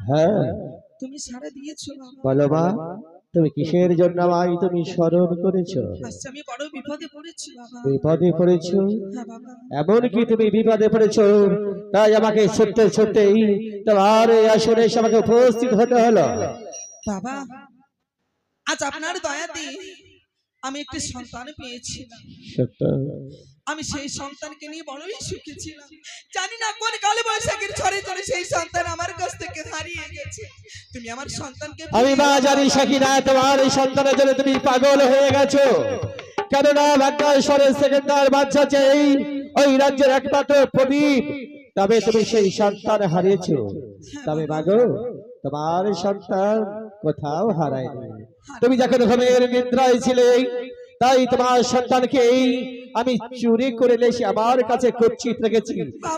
হ্যাঁ। তুমি সারা দিয়েছ বলো মা তুমি কিসের জন্য আমায় তুমি স্মরণ করেছ? আচ্ছা আমি বড় বিপদে পড়েছি বিপদে পড়েছো? হ্যাঁ এমন কি তুমি বিপদে পড়েছো তাই আমাকে ছুটতে ছুটতেই তোমার এই আসরে এসে আমাকে উপস্থিত হতে হলো। বাবা আজ আপনার দয়াতে আমি একটি সন্তান পেয়েছিলাম। সত্য। আমি সেই সন্তানকে নিয়ে বড়ই সুখী ছিলাম। জানি না কোন কালে বৈশাখের ঝড়ে চলে সেই সন্তান আমার কাছ থেকে হারিয়ে গেছে। তুমি আমার সন্তানকে আমি মা জানি সাকিনা তোমার এই সন্তানের জন্য তুমি পাগল হয়ে গেছো। কেননা বাক্যাশ্বরের সেকেন্ডার বাচ্চা চেয়ে ওই রাজ্যের একমাত্র প্রদীপ। তবে তুমি সেই সন্তান হারিয়েছো। তবে মাগো তোমার সন্তান কোথাও হারায়নি। তুমি যখন ঘুমের নিদ্রায় ছিলে তাই তোমার সন্তানকে আমি চুরি করে এসে আমার কাছে কুচ্ছিত রেখেছি।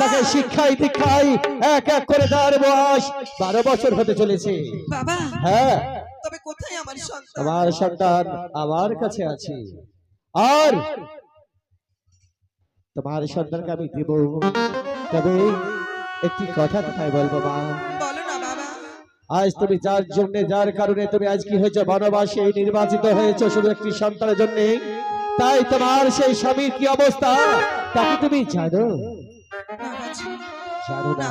তাকে শিক্ষায় দীক্ষায় এক এক করে তার বয়স বারো বছর হতে চলেছে। হ্যাঁ। তবে কোথায় আমার সন্তান? আমার সন্তান আমার কাছে আছে। আর তোমার সন্তানকে আমি দিব। তবে একটি কথা কোথায় বলব মা? বলো না বাবা। আজ তুমি যার জন্য যার কারণে তুমি আজ কি হয়েছে বনবাসে নির্বাচিত হয়েছে শুধু একটি সন্তানের জন্য। তাই তোমার সেই স্বামীর কি অবস্থা? তাকে তুমি জানো? জানো না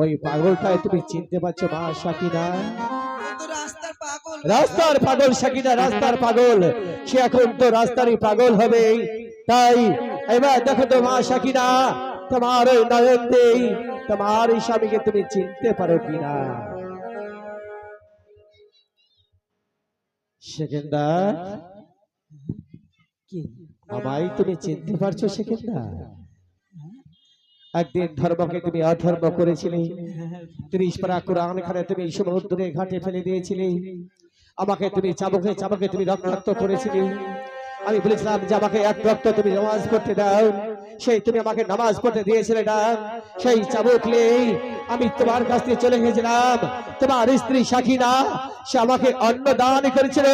ওই পাগলটাই তুমি চিনতে পারছ মা সাকিনা? রাস্তার পাগল সাকিনা, রাস্তার পাগল। সে এখন তো রাস্তারই পাগল হবে তাই এবার দেখো তো মা সাকিনা, তোমার ওই নয়ন দেই তোমার এই স্বামীকে তুমি চিনতে পারো কিনা? সেকেন্দার কি? তুমি চিনতে পারছ একদিন ধর্মকে তুমি অধর্ম করেছিলে। ত্রিশ পারা কোরআন খানে তুমি সমুদ্রে ঘাটে ফেলে দিয়েছিলে। আমাকে তুমি চাবকে চাবকে তুমি রক্তাক্ত করেছিলে। আমি বলেছিলাম যে আমাকে এক রক্ত তুমি নামাজ করতে দাও। সেই তুমি আমাকে নামাজ পড়তে দিয়েছিলে সেই চাবুক নিয়েই আমি তোমার কাছ থেকে চলে গেছিলাম। তোমার স্ত্রী সাকিনা, সে আমাকে অন্ন দান করেছিল।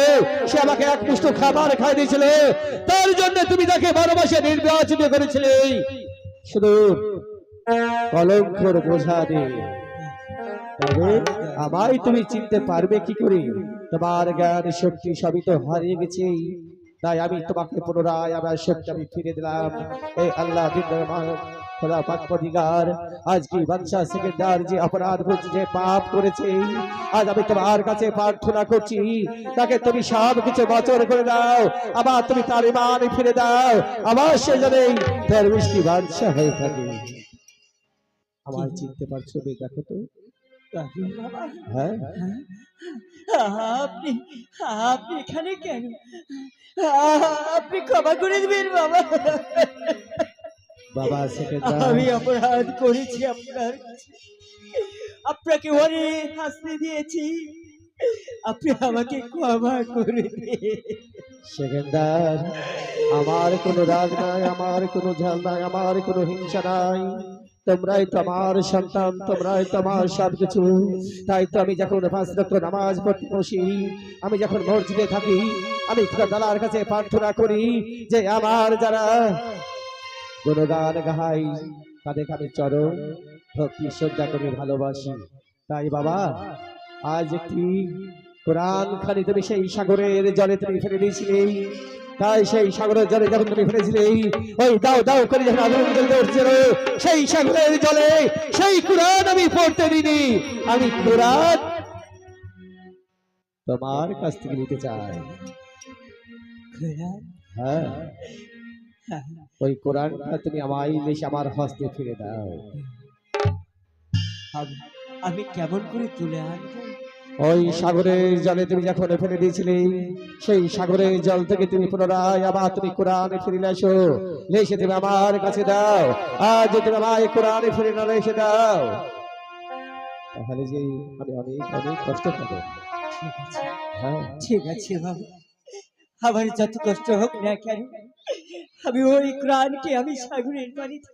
সে আমাকে এক পুষ্ট খাবার খাই দিয়েছিল। তার জন্য তুমি তাকে ভালোবাসে নির্বাচিত করেছিলে। শুধু কলঙ্কর বোঝা দিয়ে আমায় তুমি চিনতে পারবে কি করে? তোমার জ্ঞান শক্তি সবই তো হারিয়ে গেছে। তাই আমি তোমাকে পুনরায় আমার শক্তি আমি ফিরে দিলাম। এই আল্লাহ খোদা আজ কি বাদশাহ সেকেন্দার যে অপরাধ করেছে যে পাপ করেছে আজ আমি তোমার কাছে প্রার্থনা করছি তাকে তুমি সব কিছু বচন করে দাও আবার তুমি তার ইমান ফিরে দাও আবার সে যেন ধর্মিষ্টি বাদশাহ হয়ে থাকে। আমার চিনতে পারছ দেখো তো। হ্যাঁ। আপনি আপনি এখানে কেন? আপনি ক্ষমা করে দিবেন বাবা। বাবা আমি অপরাধ করেছি আপনার আপনাকে অনেক হাসতে দিয়েছি। আপনি আমাকে ক্ষমা করে সেকেন্দার আমার কোনো রাগ নাই আমার কোনো ঝাল নাই আমার কোনো হিংসা নাই। তোমরাই তো আমার সন্তান তোমরাই তো আমার সব কিছু। তাই তো আমি যখন পাঁচ রক্ত নামাজ পড়তে বসি আমি যখন মসজিদে থাকি আমি খোদা তালার কাছে প্রার্থনা করি যে আমার যারা গুণগান গাহাই তাদেরকে আমি চরম ভক্তি শ্রদ্ধা করে ভালোবাসি। তাই বাবা আজ একটি কোরআন খানি তুমি সেই সাগরের জলে তুমি ফেলে দিয়েছিলে। তাই সেই সাগরের জলে যখন তুমি ফেলেছিলে ওই দাও দাও করে যখন উঠছিল, সেই সাগরের জলে সেই আমি পড়তে দিইনি। আমি তোমার কাছ থেকে নিতে চাই। হ্যাঁ। ওই কোরআনটা তুমি আমায় এসে আমার হস্তে ফিরে দাও। আমি কেমন করে তুলে আনব? ওই সাগরের জলে তুমি যখন ফেলে দিয়েছিলে সেই সাগরের জল থেকে তুমি পুনরায় আবার তুমি কোরআনে ফিরে আসো এসে। তুমি আমার কাছে দাও। আজ তুমি আমায় কোরআনে ফিরে না এসে দাও। তাহলে যে আমি অনেক অনেক কষ্ট পাবো। ঠিক আছে। হ্যাঁ। ঠিক বাবা। আমার যত কষ্ট হোক না কেন আমি ওই প্রাণকে আমি সাগরের পানিতে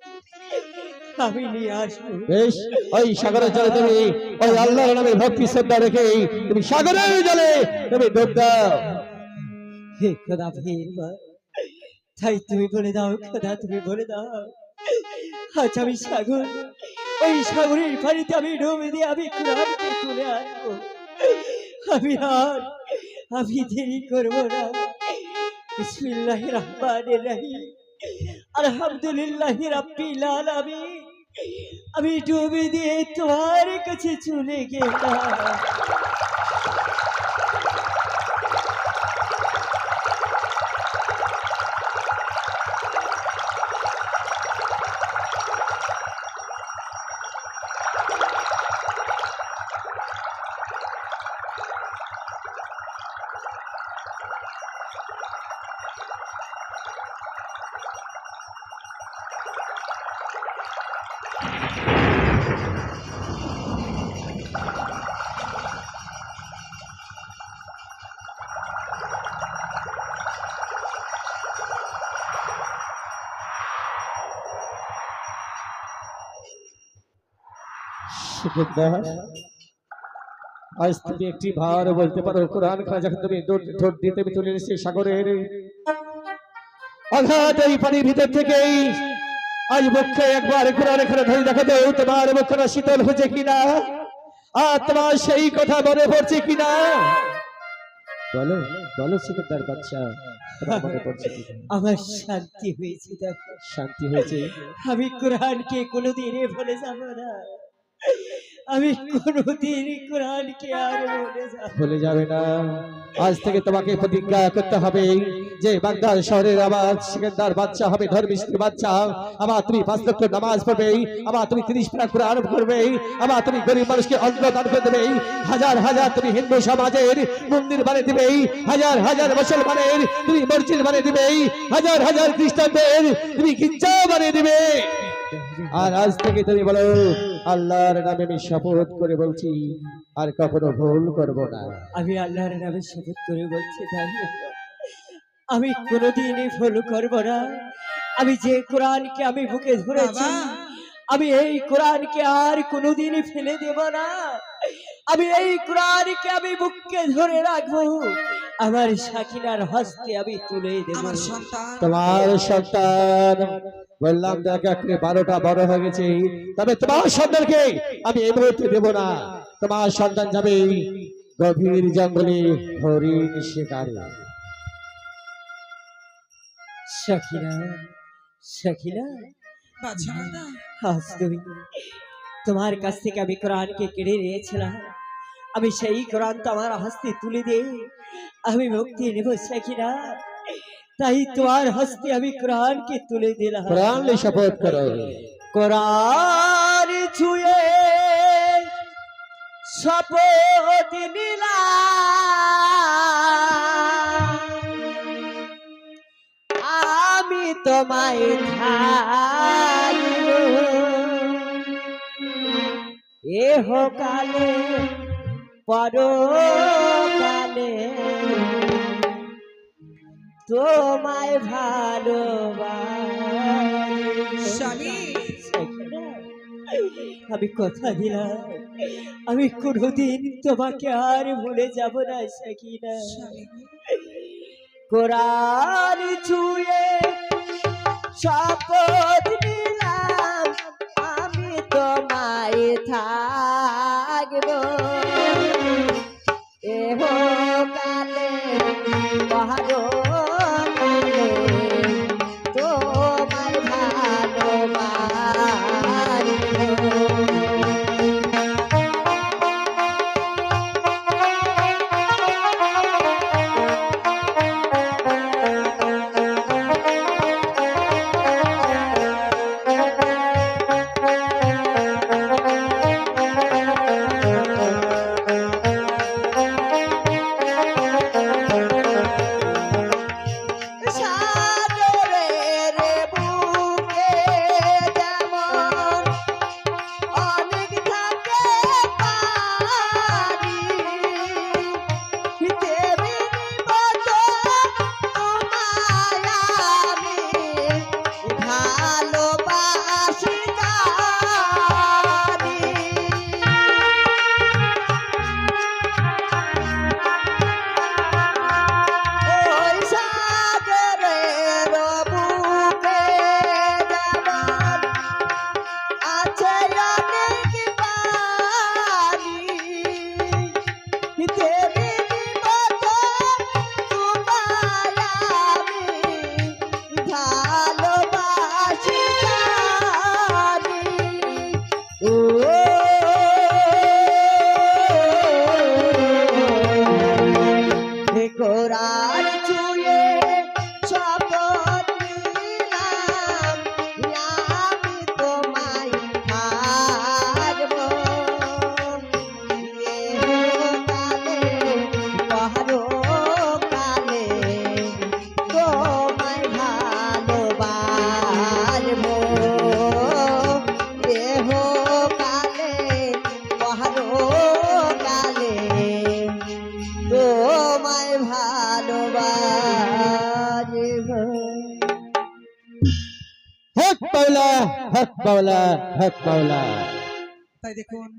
আমি নিয়ে আসব। বেশ ওই সাগরের জলে তুমি ওই আল্লাহর নামে ভক্তি শ্রদ্ধা রেখে তুমি সাগরের জলে তুমি ডুব দাও। হে খোদা তাই তুমি বলে দাও খোদা তুমি বলে দাও। আজ আমি সাগর ওই সাগরের পানিতে আমি ডুবে দিয়ে আমি কোরআনকে তুলে আসব আমি আর আমি দেরি করব না। বিসমিল্লাহ রহমান রহিম। আলহামদুলিল্লাহ রাব্বিল আলামিন। আমি ডুবে দিয়ে তোমার কাছে চলে গেলাম। আজ তুমি একটি ভার বলতে পারো কোরআন খানা যখন তুমি দৌড় ঠোঁট দিয়ে তুমি তুলে এসেছি সাগরের এই পানির ভিতর থেকেই আজ বক্ষে একবার কোরআন খানা ধরে দেখা দেও তোমার শীতল হচ্ছে কিনা আর তোমার সেই কথা মনে পড়ছে কিনা বলো বলো সিকেন্দার বাচ্চা আমার শান্তি হয়েছে দেখো। শান্তি হয়েছে। আমি কোরআনকে কোনোদিনই ভুলে যাব না। আমি কোনোদিন কোরআনকে আর ভুলে যাবে না। আজ থেকে তোমাকে প্রতিজ্ঞা করতে হবে যে শহরের আমার সিকান্দার বাচ্চা হবে বাচ্চা আবার তুমি পাঁচ লক্ষ নামাজ পড়বে, আবার তুমি তিরিশ পারা কোরআন করবে আবার তুমি গরিব মানুষকে অন্ন দান করে দেবে। হাজার হাজার তুমি হিন্দু সমাজের মন্দির বানিয়ে দিবে, হাজার হাজার মুসলমানের তুমি মসজিদ বানিয়ে দিবে, হাজার হাজার খ্রিস্টানদের তুমি গির্জা বানিয়ে দিবে। আর আজ থেকে তুমি বলো আল্লাহর নামে আমি শপথ করে বলছি আর কখনো ভুল করব না। আমি আল্লাহর নামে শপথ করে বলছি তাই আমি কোনোদিনই ভুল করব না। আমি যে কোরআনকে আমি বুকে ধরেছি। আমি এই কোরআনকে আর কোনোদিনই ফেলে দেব না। আমি এই কোরআনকে আমি বুককে ধরে রাখব আমার সাকিনার হস্তে আমি তুলে দেব। আমার সন্তান। তোমার সন্তান বললাম বারোটা বড় হয়ে গেছে। তবে তোমার সন্তানকে আমি এই মুহূর্তে দেবো না। তোমার সন্তান যাবে গভীর জঙ্গলে হরিণ শিকারে। তোমার কাছ থেকে আমি কোরআনকে কেড়ে নিয়েছিলাম। আমি সেই কোরআন তো আমার হস্তে তুলে দে আমি মুক্তি নেব সাকিনা তাই তোমার হস্তে আমি কোরআনকে তুলে দিলাম। কোরআন শপথ করো। কোরআন ছুঁয়ে শপথ নিলাম। আমি তোমায় এহ কালে পরকালে। তোমায় ভালোবাসি। আমি কথা দিলাম। আমি কোনোদিন তোমাকে আর ভুলে যাব না সাকিনা। না কোরআন ছুঁয়ে শপথ হক মাওলা হক মাওলা। তাই দেখুন